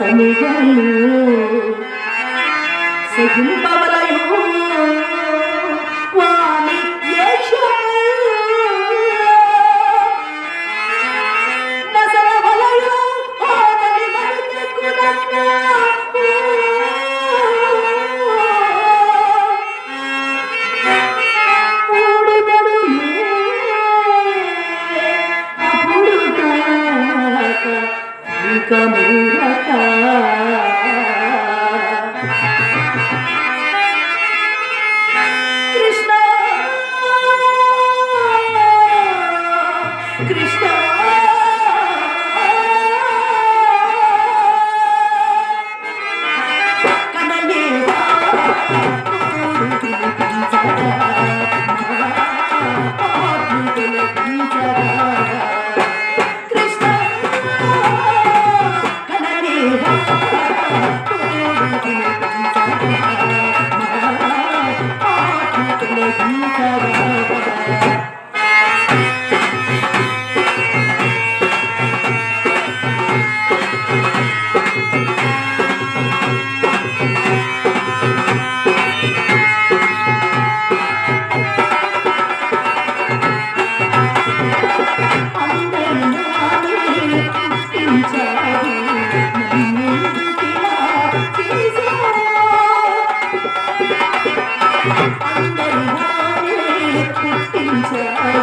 tanu kalu 个你不怕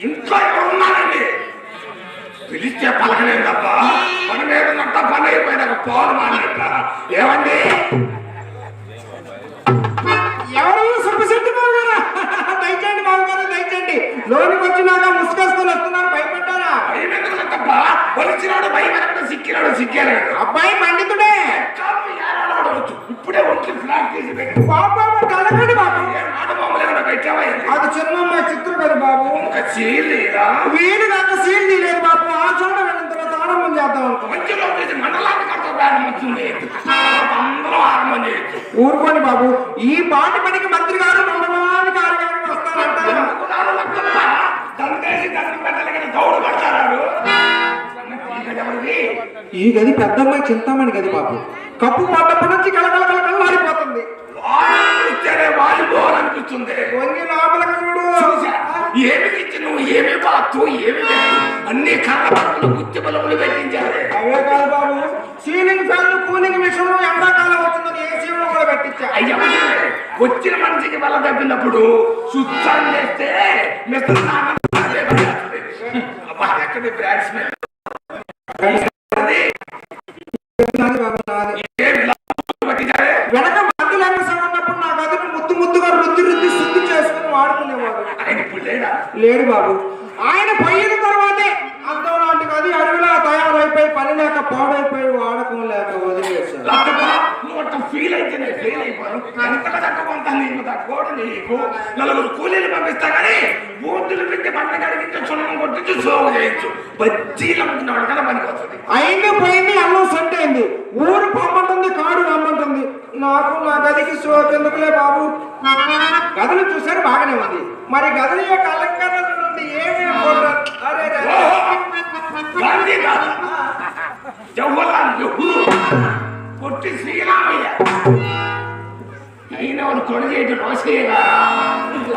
ఇంట్లో ఎవరు ఉన్నారండి. పిలిస్తే పలకలేదు తప్ప పని మీద ఉన్నట్ట పని అయిపోయినాక పోను మానట ఏమండి? ఎవరు? సుబ్బశెట్టి బాబు గారా బాబు గారు లోనికి వచ్చినాక ముసుకేసుకొని వస్తున్నారు. వచ్చినాడు సిక్కినాడు అబ్బాయి పండితుడే. ఇప్పుడే ఒంటి ఫ్లాట్ తీసి పెట్టి బాబు కలగండి బాబు. పెట్టావా? అది చిన్నమ్మాయి చిత్రం కదా బాబు. ఇంకా చేయలేదా వీడు కాక సీల్ తీయలేదు బాబు. ఆ చోట వెళ్ళిన తర్వాత ఆరంభం చేద్దాం మంచిలో చేసి మండలాన్ని కడతా ప్రారంభించింది అందరూ ఆరంభం చేయొచ్చు. ఊరుకోండి బాబు. ఈ పాటి పనికి మంత్రి గారు వస్తారంటారు దండేసి దండం దౌడు పడతారు ఎవరిది? ఈ గది పెద్దమ్మాయి చింతామణి గది బాబు. కప్పు పడ్డప్పటి నుంచి కలకల కలకల మారిపోతుంది. వాలిపోవాలనిపిస్తుంది వంగి లోపలికి చూడు. చూసా ఏమి ఇచ్చి నువ్వు ఏమి బాత్తు ఏమి అన్ని కర్ర బలములు గుత్తి బలములు పెట్టించారు అవే కాదు బాబు. సీలింగ్ ఫ్యాన్ కూలింగ్ మిషన్ ఎండాకాలం వచ్చిందని ఏసీ కూడా పెట్టించా అయ్యా వచ్చిన మనిషికి వల్ల తప్పినప్పుడు సుత్సాన్ని చేస్తే మిస్టర్ ఎక్కడి బ్యాట్స్మెన్ ఫీల్ అయితేనే ఫెయిల్ అయిపోయాను ఎంతగా తక్కువ నీకు తక్కువ నీకు. నలుగురు కూలీలు పంపిస్తా కానీ బోర్డులు పెట్టి పంట కడిగించి చున్నం కొట్టించి సోగు చేయొచ్చు బజ్జీలు అమ్ముకున్న వాళ్ళకన్నా పనికి వస్తుంది అయింది పోయింది అన్నం సెట్ అయింది. ఊరు పొమ్మంటుంది కాడు రమ్మంటుంది. నాకు నా గదికి సోకెందుకులే బాబు? గదులు చూసారు బాగానే ఉంది. మరి గదుల యొక్క అలంకరణ నుండి ఏమేమి అరే! గాంధీ జవహర్లాల్ నెహ్రూ. పొట్టి శ్రీరామయ్య. అయిన వాడు కొనజేటి రోసయ్య గారా.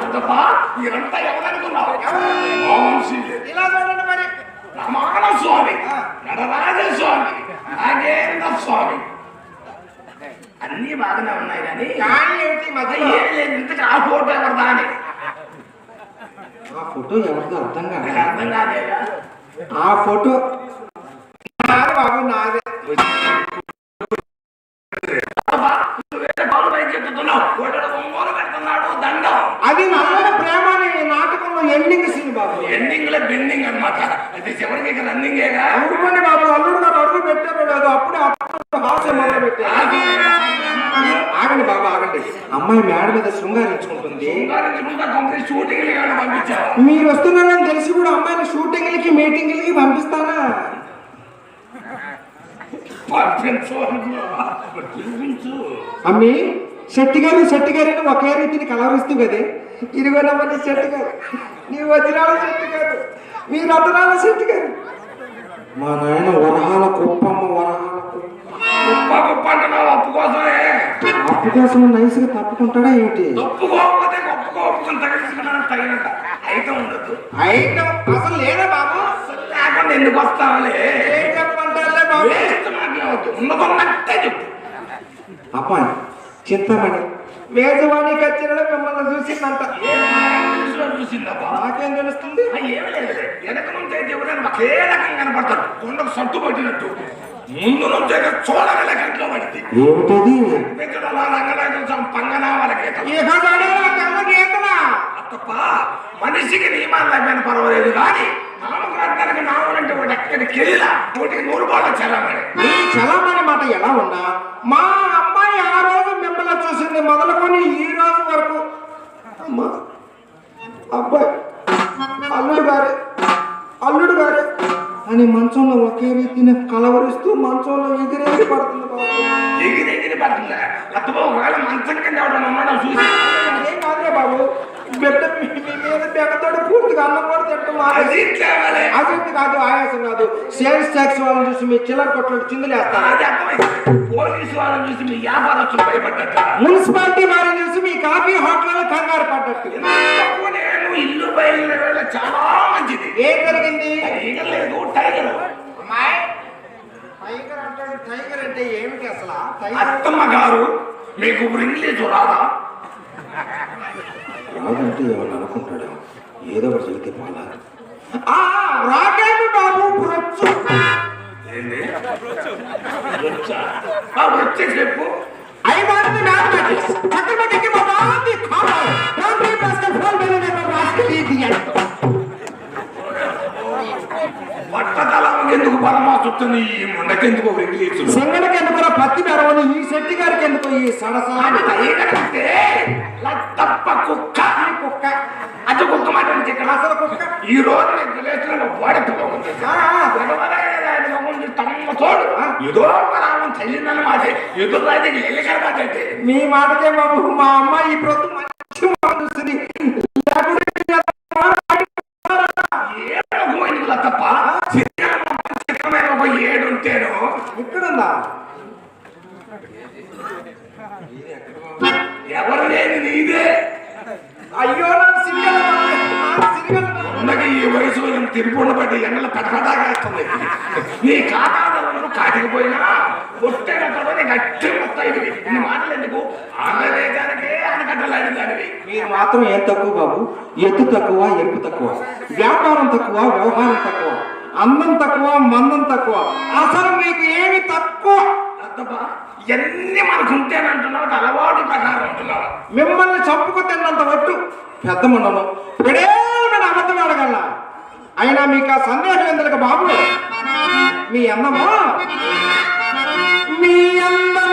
అంతపా మీరంతా ఎవరనుకున్నావు? ఇలా చూడండి మరి. రమాణ స్వామి నడరాజ స్వామి అలాగే స్వామి. అన్నీ బాగానే ఉన్నాయి కానీ కానీ ఏమిటి ఏం లేదు ఇంతకు ఆ ఫోటో ఎవరిదా అని ఆ ఫోటో ఎవరిదో అర్థం కాదు అర్థం కాదేగా ఆ ఫోటో బాబు నాదే. ఎండింగ్లో బెండింగ్ అన్నమాట అది చివరికి ఇక రన్నింగేగా అవునండి బాబు అల్లుడు గారు అడుగు పెట్టారు లేదు అప్పుడే హాస్యం మొదలు పెట్టారు. ఆగండి బాబు ఆగండి. అమ్మాయి మేడ మీద శృంగారించుకుంటుంది షూటింగ్ మీరు వస్తున్నారని తెలిసి కూడా అమ్మాయిని షూటింగ్లకి మీటింగ్లకి. పిలిపించు అమ్మి. శెట్టి గారు శెట్టి గారిని ఒకే రీతిని కలవరిస్తూ కదే. ఇదిగో నమ్మని శెట్టి గారు. నీ వజ్రాల శెట్టి గారు మీ రతనాల శెట్టి గారు మా నాయన వరహాల కుప్పమ్మ వరహాల కుప్ప అంటున్నావు అప్పు కోసమే. అప్పు కోసం నైస్గా తప్పుకుంటాడా తగిలించుకున్నాను తగినంత అయితే ఉండదు. ఐటమ్ అసలు లేదా బాబు? లేకుండా ఎందుకు వస్తావులే? ఏం చెప్పమంటారులే బాబు? చెప్పు. చింతమణి వేజవాణి కచ్చిరలో మిమ్మల్ని చూసిందంట. నాకేం తెలుస్తుంది? వెనక నుంచి అయితే ఎవరైనా ఒకే రకంగా కనపడతాడు? కొండకు సట్టు పట్టినట్టు. ముందు నుంచి చూడగల కంట్లో పడింది. ఏమిటది? మనిషికి నియమాలు లేకపోయినా పర్వాలేదు కానీ నామకార్థానికి నామలంటే ఒకటి ఎక్కడికి వెళ్ళినా ఒకటికి నూరు బాగా చల్లమని ఈ చలమని మాట ఎలా ఉన్నా మా అమ్మాయి ఆ రోజు మిమ్మల్ని చూసింది మొదలుకొని ఈ రోజు వరకు. అమ్మా అబ్బాయి అల్లుడు గారే అల్లుడు గారే అని మంచంలో ఒకే రీతిని కలవరిస్తూ మంచంలో ఎగిరేసి పడుతుంది బాబు. ఎగిరి ఎగిరి పడుతుందా మంచం కింద ఎవడన్నా ఉన్నాడో చూసి అదేం కాదులే బాబు బిడ్డ మీ మీ మీద బెక్కతోటి పూర్తిగా అన్నం అసలు కాదు ఆయాసం కాదు. సేల్స్ ట్యాక్స్ వాళ్ళని చూసి మీ చిల్లర కొట్లు చిందులేస్తారు. పోలీసు వాళ్ళని చూసి మీ వ్యాపారస్తులు మున్సిపాలిటీ వారిని చూసి మీ కాఫీ హోటల్లో కంగారు పడ్డట్టు. ఇల్లు బయలుదేరే చాలా మంచిది. ఏం జరిగింది? టైగర్ లేదు టైగర్. అమ్మాయి టైగర్ అంటాడు టైగర్ అంటే ఏమిటి అసలు? అత్తమ్మ గారు మీకు ఇప్పుడు ఇంగ్లీషు రాదా? రాదంటే ఎవరు అనుకుంటాడు? ఏదో ఒకటి చెబితే పోలా రాకేమి బాబు ప్రొచ్చు ఏంది? వచ్చా? ఆ, వచ్చి చెప్పు. rascal idiot. పట్టతలం ఎందుకు పరమాచుతుంది ఈ ముండకెందుకు ఇంగ్లీషు సింగడికి ఎందుకు పత్తి మెరవని? ఈ శెట్టి గారికి ఎందుకు ఈ సడస తప్ప కుక్క అది కుక్క మాట నుంచి ఇక్కడ అసలు ఈ రోజు నేను తమ్మ తోడు. ఏదో రామం చెల్లిందన్నమాట ఎదురు అయితే మీ మాటకే బాబు మా అమ్మాయి ఉన్నది ఈ వయసులో నేను తిరుగుండ బట్టి ఎండలు పెడపడాగేస్తుంది నీ ఖాతాదారులు కాటికిపోయినా పొట్టేటప్పుడు నీ గట్టి ఇది ఇన్ని మాటలు ఎందుకు? ఆంధ్రదేశానికే ఆనకట్టలాడిన దానివి మీరు మాత్రం ఏం తక్కువ బాబు? ఎత్తు తక్కువ ఎరుపు తక్కువ. వ్యాపారం తక్కువ వ్యవహారం తక్కువ. అందం తక్కువ మందం తక్కువ. అసలు మీకు ఏమి తక్కువ? ఇవన్నీ మనకు అది అలవాటు ప్రకారం అంటున్నావు. మిమ్మల్ని చంపుకు తిన్నంత ఒట్టు. పెద్ద మండలం ఇప్పుడే నేను అబద్ధం అడగల్లా అయినా మీకు ఆ సందేహం ఎందుకు బాబు? మీ అన్నమా మీ అన్నమా